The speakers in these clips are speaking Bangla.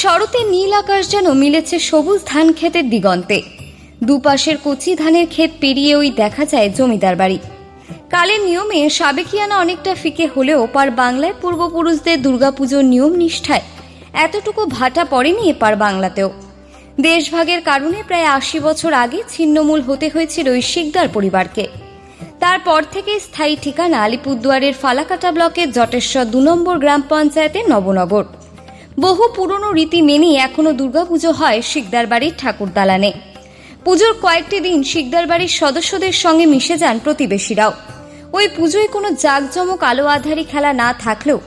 শরতে নীল আকাশ যেন মিলেছে সবুজ ধান ক্ষেতের দিগন্তে। দুপাশের কচি ধানের ক্ষেত পেরিয়ে ওই দেখা যায় জমিদার বাড়ি। কালের নিয়মে সাবেকিয়ানা অনেকটা ফিকে হলেও পার বাংলায় পূর্বপুরুষদের দুর্গাপুজোর নিয়ম নিষ্ঠায় এতটুকু ভাটা পড়েনি এপার বাংলাতেও। দেশভাগের কারণে প্রায় আশি বছর আগে ছিন্নমূল হতে হয়েছিল ওই শিকদার পরিবারকে। তারপর থেকে স্থায়ী ঠিকানা আলিপুরদুয়ারের ফালাকাটা ব্লকের জটেশ্বর দু নম্বর গ্রাম পঞ্চায়েতের নবনগর। বহু পুরনো রীতি মেনেই এখনও দুর্গাপুজো হয় শিকদার বাড়ির ঠাকুর দালানে। পুজোর কয়েকটি দিন শিকদার বাড়ির সদস্যদের সঙ্গে মিশে যান প্রতিবেশীরাও। ওই পুজোয় কোনো জাঁকজমক আলো আধারি খেলা না থাকলেও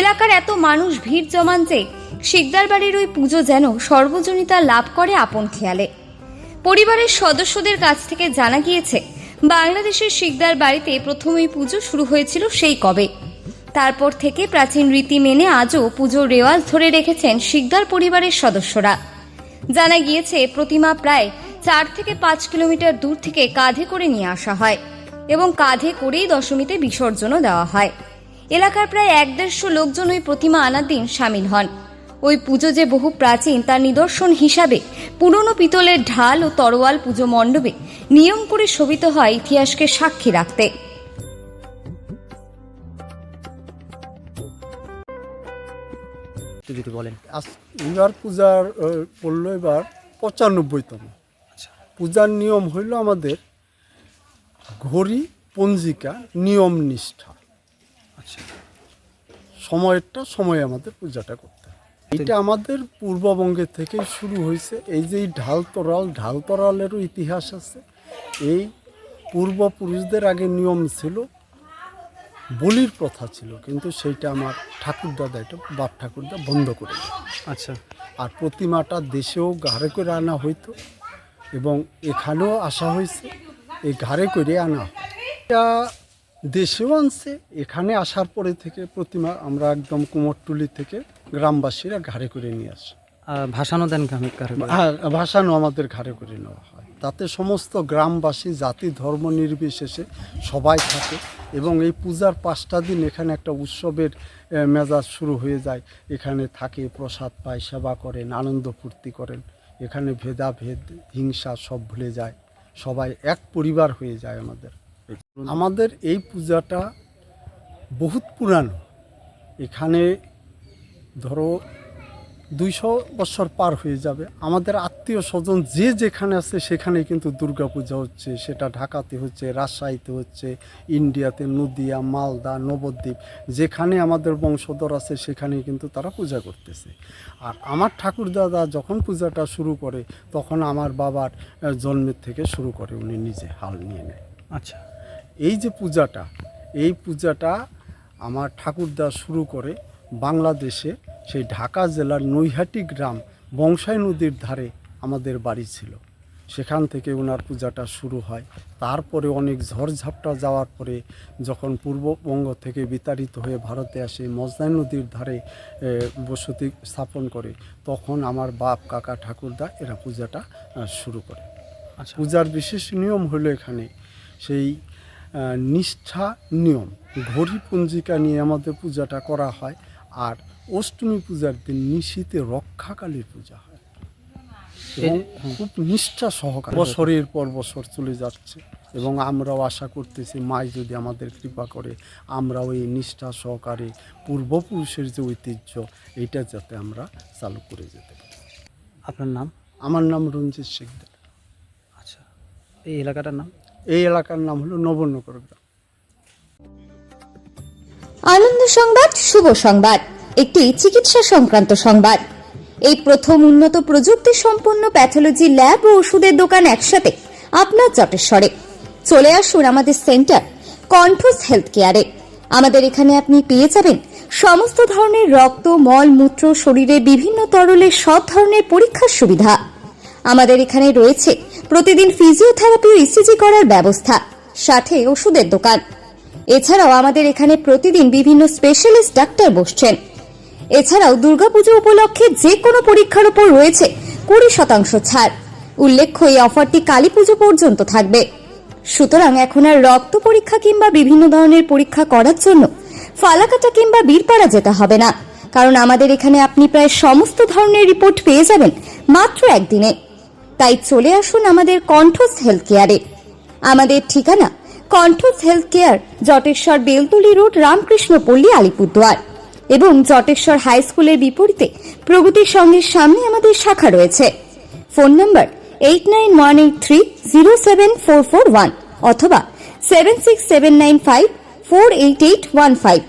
এলাকার এত মানুষ ভিড় জমান যে শিকদার বাড়ির ওই পুজো যেন সর্বজনীতা লাভ করে আপন খেয়ালে। পরিবারের সদস্যদের কাছ থেকে জানা গিয়েছে, বাংলাদেশের শিকদার বাড়িতে প্রথম এই পুজো শুরু হয়েছিল সেই কবে। তারপর থেকে প্রাচীন রীতি মেনে আজও পুজোর রেওয়াজ ধরে রেখেছেন শিকদার পরিবারের সদস্যরা। জানা গিয়েছে, প্রতিমা প্রায় চার থেকে পাঁচ কিলোমিটার দূর থেকে কাঁধে করে নিয়ে আসা হয় এবং কাঁধে করেই দশমীতে বিসর্জনও দেওয়া হয়। এলাকার প্রায় এক দেড়শো লোকজন ওই প্রতিমা আনার দিন সামিল হন। ওই পুজো যে বহু প্রাচীন, তার নিদর্শন হিসাবে পুরনো পিতলের ঢাল ও তরোয়াল পুজো মণ্ডপে নিয়ম করে শোভিত হয় ইতিহাসকে সাক্ষী রাখতে। একটু যদি বলেন। আজ এবার পূজার পড়ল এবার পঁচানব্বইতম। আচ্ছা। পূজার নিয়ম হইল আমাদের ঘড়ি পঞ্জিকা নিয়ম নিষ্ঠা। আচ্ছা। সময়টা সময় আমাদের পূজাটা করতে হয়। এটা আমাদের পূর্ববঙ্গের থেকে শুরু হয়েছে এই যে ঢাল তরাল ঢাল তরালেরও ইতিহাস আছে। এই পূর্বপুরুষদের আগে নিয়ম ছিল বলির প্রথা ছিল কিন্তু সেইটা আমার ঠাকুরদাদা এটা বাপ ঠাকুরদা বন্ধ করে আচ্ছা। আর প্রতিমাটা দেশেও ঘাড়ে করে আনা হইতো এবং এখানেও আসা হয়েছে এই ঘাড়ে করে আনা। এটা দেশেও আনছে এখানে আসার পরে থেকে প্রতিমা আমরা একদম কুমোরটুলি থেকে গ্রামবাসীরা ঘাড়ে করে নিয়ে আসি। ভাসানো দেন হ্যাঁ, ভাসানো আমাদের ঘাড়ে করে নেওয়া হয়। তাতে সমস্ত গ্রামবাসী, জাতি, ধর্ম নির্বিশেষে সবাই থাকে এবং এই পূজার পাঁচটা দিন এখানে একটা উৎসবের মেজাজ শুরু হয়ে যায়। এখানে থাকে, প্রসাদ পায়, সেবা করেন, আনন্দ ফুর্তি করেন। এখানে ভেদাভেদ, হিংসা সব ভুলে যায়। সবাই এক পরিবার হয়ে যায় আমাদের। আমাদের এই পূজাটা বহুত পুরানো। এখানে ধরো দুইশো বছর পার হয়ে যাবে। আমাদের আত্মীয় স্বজন যে যেখানে আছে সেখানে কিন্তু দুর্গাপূজা হচ্ছে। সেটা ঢাকাতে হচ্ছে রাজশাহীতে হচ্ছে ইন্ডিয়াতে নদিয়া মালদা নবদ্বীপ যেখানে আমাদের বংশধর আছে সেখানে কিন্তু তারা পূজা করতেছে। আর আমার ঠাকুরদাদা যখন পূজাটা শুরু করে তখন আমার বাবার জন্মের থেকে শুরু করে উনি নিজে হাল নিয়ে নেয়। আচ্ছা। এই যে পূজাটা এই পূজাটা আমার ঠাকুরদা শুরু করে বাংলাদেশে সেই ঢাকা জেলার নৈহাটি গ্রাম বংশাই নদীর ধারে আমাদের বাড়ি ছিল। সেখান থেকে ওনার পূজাটা শুরু হয়। তারপরে অনেক ঝড়ঝাপটা যাওয়ার পরে যখন পূর্ববঙ্গ থেকে বিতাড়িত হয়ে ভারতে আসে মজদাই নদীর ধারে বসতি স্থাপন করে তখন আমার বাপ কাকা ঠাকুরদা এরা পূজাটা শুরু করে। আচ্ছা। পূজার বিশেষ নিয়ম হলো এখানে সেই নিষ্ঠা নিয়ম। ঘড়ি পঞ্জিকা নিয়ে আমাদের পূজাটা করা হয়। আর অষ্টমী পূজার দিন নিশীতে রক্ষাকালীর পূজা হয়। এবং খুব নিষ্ঠা সহকারে বছরের পর বছর চলে যাচ্ছে। এবং আমরাও আশা করতেছি মাই যদি আমাদের কৃপা করে আমরাও এই নিষ্ঠা সহকারে পূর্বপুরুষের যে ঐতিহ্য এইটা যাতে আমরা চালু করে যেতে পারি। আপনার নাম? আমার নাম রঞ্জিত শেখদার। আচ্ছা। এই এলাকাটার নাম? এই এলাকার নাম হলো নবনগর গ্রাম। আনন্দ সংবাদ, শুভ সংবাদ, একটি চিকিৎসা সংক্রান্ত সংবাদ। এই প্রথম উন্নত প্রযুক্তি সম্পন্ন প্যাথোলজি ল্যাব ও ওষুধের দোকান একসাথে, আপনার জটেশ্বরে। চলে আসুন আমাদের সেন্টার কন্ঠস হেলথ কেয়ারে আমাদের এখানে আপনি পেয়ে যাবেন সমস্ত ধরনের রক্ত, মল, মূত্র শরীরে বিভিন্ন তরলের সব ধরনের পরীক্ষার সুবিধা। আমাদের এখানে রয়েছে প্রতিদিন ফিজিওথেরাপি ইসিজি করার ব্যবস্থা, সাথে ওষুধের দোকান। এছাড়াও আমাদের এখানে প্রতিদিন বিভিন্ন স্পেশালিস্ট ডাক্তার বসছেন। এছাড়াও দুর্গাপুজো উপলক্ষে যে কোনো পরীক্ষার উপর রয়েছে কুড়ি শতাংশ ছাড়। উল্লেখ্য, এই অফারটি কালী পুজো পর্যন্ত থাকবে। সুতরাং এখন আর রক্ত পরীক্ষা কিংবা বিভিন্ন ধরনের পরীক্ষা করার জন্য ফালাকাটা কিংবা বীরপাড়া যেতে হবে না। কারণ আমাদের এখানে আপনি প্রায় সমস্ত ধরনের রিপোর্ট পেয়ে যাবেন মাত্র একদিনে। তাই চলে আসুন আমাদের কণ্ঠস হেলথ কেয়ারে আমাদের ঠিকানা কণ্ঠস health care Jateswar Beltali road Ramkrishnapalli Alipurduar. এবং জটেশ্বর হাই স্কুলের বিপরীতে প্রগতির সঙ্গে সামনে আমাদের শাখা রয়েছে। Phone number eight nine one eight three zero seven four four one অথবা seven six seven nine five four eight eight one five